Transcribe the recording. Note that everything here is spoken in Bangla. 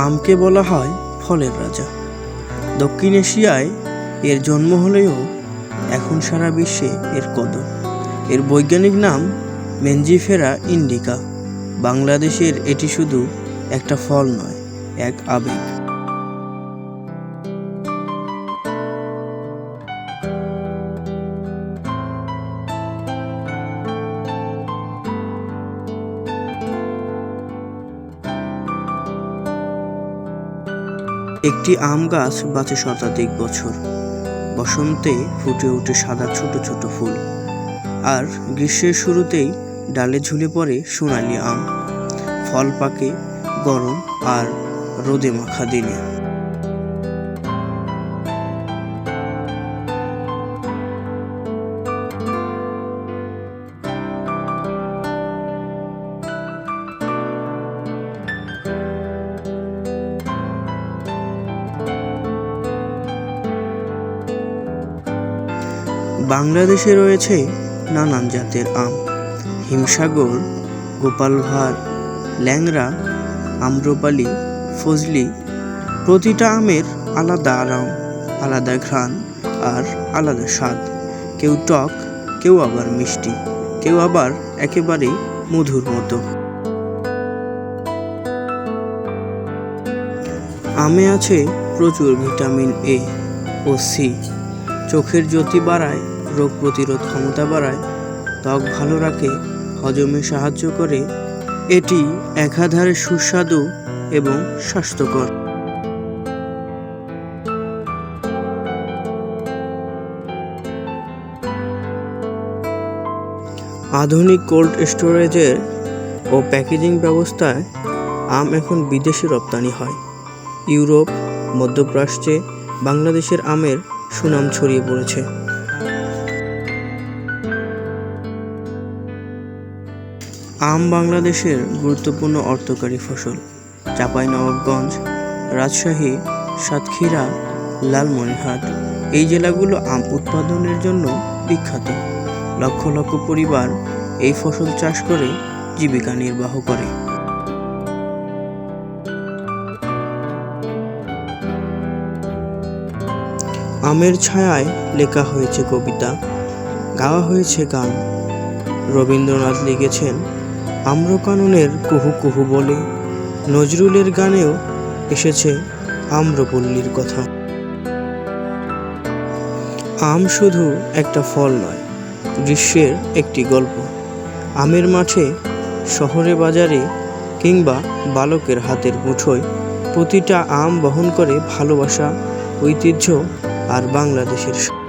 আমকে বলা হয় ফলের রাজা। দক্ষিণ এশিয়ায় এর জন্ম হলেও এখন সারা বিশ্বে এর কদর। এর বৈজ্ঞানিক নাম মেঞ্জিফেরা ইন্ডিকা। বাংলাদেশের এটি শুধু একটা ফল নয়, এক আবেগ। একটি আম গাছ বাঁচে শতাধিক বছর। বসন্তে ফুটে ওঠে সাদা ছোট ছোট ফুল। আর গ্রীষ্মের শুরুতেই ডালে ঝুলে পড়ে সোনালি আম। ফল পাকে গরম আর রোদে মাখা দিনে। বাংলাদেশে রয়েছে নানান জাতের আম। হিমসাগর গোপাল ভাঁড় ল্যাংরা আম্রপালি, ফজলি প্রতিটা আমের আলাদা আরাম, আলাদা ঘ্রাণ আর আলাদা স্বাদ। কেউ টক, কেউ আবার মিষ্টি, কেউ আবার একেবারেই মধুর মতো। আমে আছে প্রচুর ভিটামিন এ ও সি। চোখের জ্যোতি বাড়ায় রোগ প্রতিরোধ ক্ষমতা বাড়ায়, ত্বক ভালো রাখে, হজমে সাহায্য করে, এটি একাধারে সুস্বাদু এবং স্বাস্থ্যকর। আধুনিক কোল্ড স্টোরেজের ও প্যাকেজিং ব্যবস্থায় আম এখন বিদেশে রপ্তানি হয়। ইউরোপ, মধ্যপ্রাচ্যে বাংলাদেশের আমের সুনাম ছড়িয়ে পড়েছে। আম বাংলাদেশের গুরুত্বপূর্ণ অর্থকারী ফসল। চাঁপাইনবাবগঞ্জ, রাজশাহী, সাতক্ষীরা, লালমনিরহাট। এই জেলাগুলো আম উৎপাদনের জন্য বিখ্যাত। লক্ষ লক্ষ পরিবার এই ফসল চাষ করে জীবিকা নির্বাহ করে। আমের ছায়ায় লেখা হয়েছে কবিতা, গাওয়া হয়েছে গান। রবীন্দ্রনাথ লিখেছেন আম্রকাননের কুহু কুহু বলে নজরুলের গানেও এসেছে আম্রপল্লীর কথা। আম শুধু একটা ফল নয়, গ্রীষ্মের একটি গল্প। আমের মাঠে, শহরে বাজারে কিংবা বালকের হাতের মুঠোয় প্রতিটা আম বহন করে ভালোবাসা, ঐতিহ্য আর বাংলাদেশের